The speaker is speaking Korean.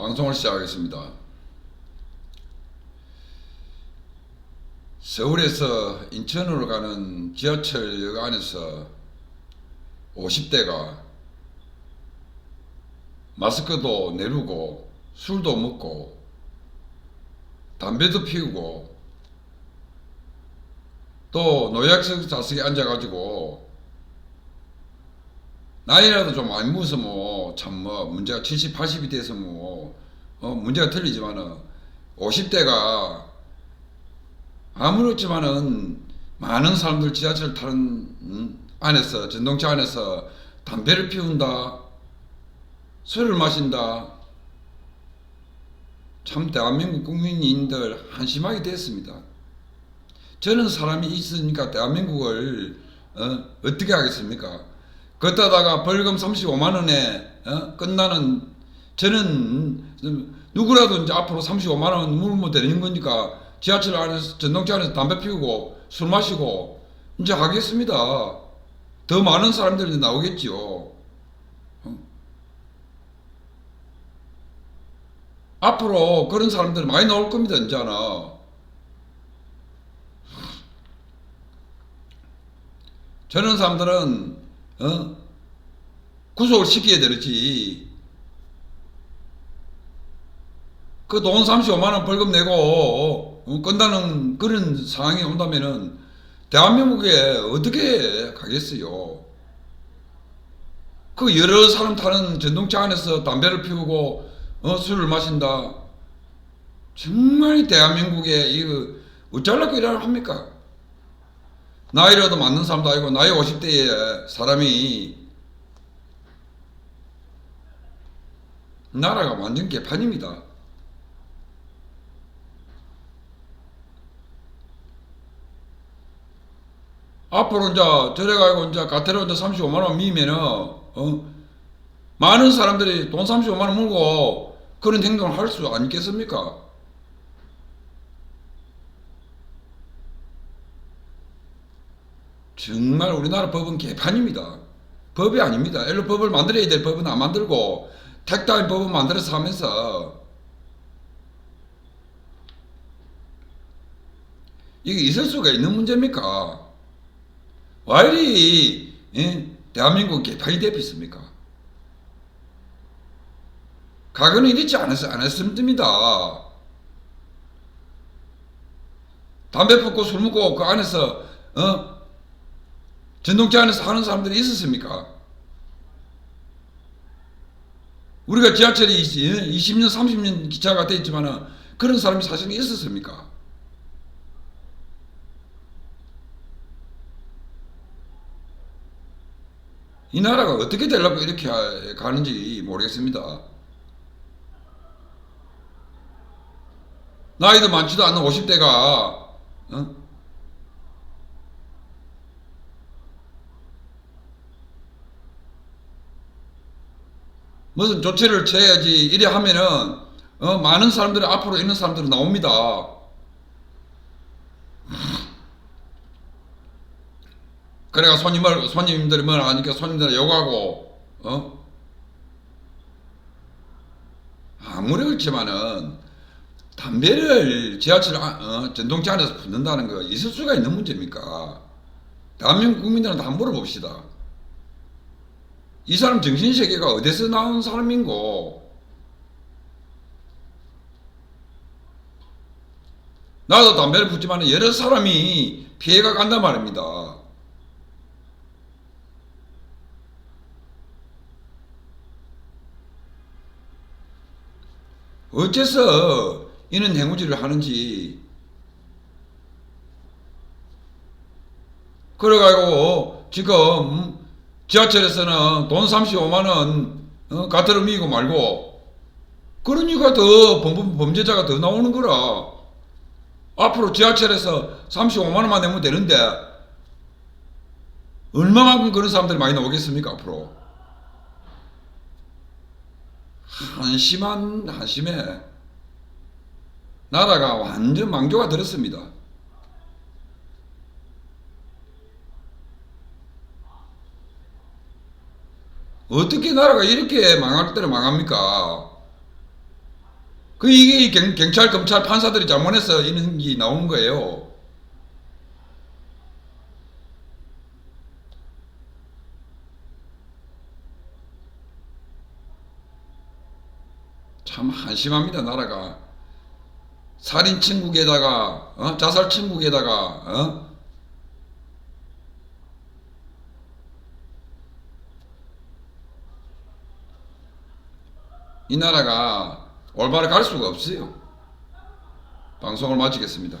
방송을 시작하겠습니다. 서울에서 인천으로 가는 지하철역 안에서 50대가 마스크도 내리고 술도 먹고 담배도 피우고 또 노약석 좌석에 앉아가지고 나이라도 좀 많이 먹어서 뭐참 뭐 문제가 70, 80이 돼서 뭐 어, 문제가 틀리지만은 50대가 아무렇지만은 많은 사람들 지하철 타는 음, 안에서 전동차 안에서 담배를 피운다 술을 마신다 참 대한민국 국민인들 한심하게 됐습니다. 저는 사람이 있으니까 대한민국을 어, 어떻게 하겠습니까? 걷다다가 벌금 35만 원에 어? 끝나는 저는 누구라도 이제 앞으로 35만 원 물면 되는 거니까 지하철 안에서 전동차 안에서 담배 피우고 술 마시고 이제 하겠습니다. 더 많은 사람들이 나오겠지요. 어? 앞으로 그런 사람들 많이 나올 겁니다, 이제는. 저런 사람들은 어? 구속을 시켜야 되지. 그 돈 35만 원 벌금 내고 어? 끝나는 그런 상황이 온다면은 대한민국에 어떻게 가겠어요? 그 여러 사람 타는 전동차 안에서 담배를 피우고 어, 술을 마신다. 정말 대한민국에 이거 어쩌려고 일을 합니까? 나이라도 맞는 사람도 아니고 나이 50대에 사람이 나라가 완전 개판입니다. 앞으로 이제 가지고 이제 가태로 이제 35만 원 미면은 어? 많은 사람들이 돈 35만 원 물고 그런 행동을 할수 아니겠습니까? 정말 우리나라 법은 개판입니다. 법이 아닙니다. 일로 법을 만들어야 될 법은 안 만들고 택다인 법은 만들어서 하면서 이게 있을 수가 있는 문제입니까? 왜 이리 예? 대한민국 개판이 되었습니까? 과거는 이렇지 않았, 않았습니다. 담배 피고 술 먹고 그 안에서 어? 전동차 안에서 하는 사람들이 있었습니까? 우리가 지하철이 20년, 30년 기차가 돼 있지만 그런 사람이 사실은 있었습니까? 이 나라가 어떻게 되려고 이렇게 가는지 모르겠습니다. 나이도 많지도 않은 50대가 어? 무슨 조치를 취해야지 이래 하면은 어, 많은 사람들이 앞으로 있는 사람들은 나옵니다. 그래가 손님을 손님들이 뭘 하니까 손님들 욕하고 어 아무리 그렇지만은 담배를 지하철 안- 어, 전동차 안에서 붙는다는 거 있을 수가 있는 문제입니까? 대한민국 국민들한테 한번 물어봅시다. 이 사람 정신세계가 어디서 나온 사람인고? 나도 담배를 붙지만 여러 사람이 피해가 간단 말입니다. 어째서 이런 행위질을 하는지. 그래가지고 지금 지하철에서는 돈 35만 원 어, 가태로 미고 말고 그러니까 더 범, 범죄자가 더 나오는 거라. 앞으로 지하철에서 35만 원만 내면 되는데 얼마만큼 그런 사람들이 많이 나오겠습니까 앞으로 한심한 한심해 나라가 완전 망조가 들었습니다. 어떻게 나라가 이렇게 망할 때를 망합니까? 그 이게 경, 경찰, 검찰, 판사들이 잘못해서 이런 게 나오는 거예요. 참 한심합니다 나라가 살인 친국에다가 어? 자살 친국에다가 어? 이 나라가 올바로 갈 수가 없어요. 방송을 마치겠습니다.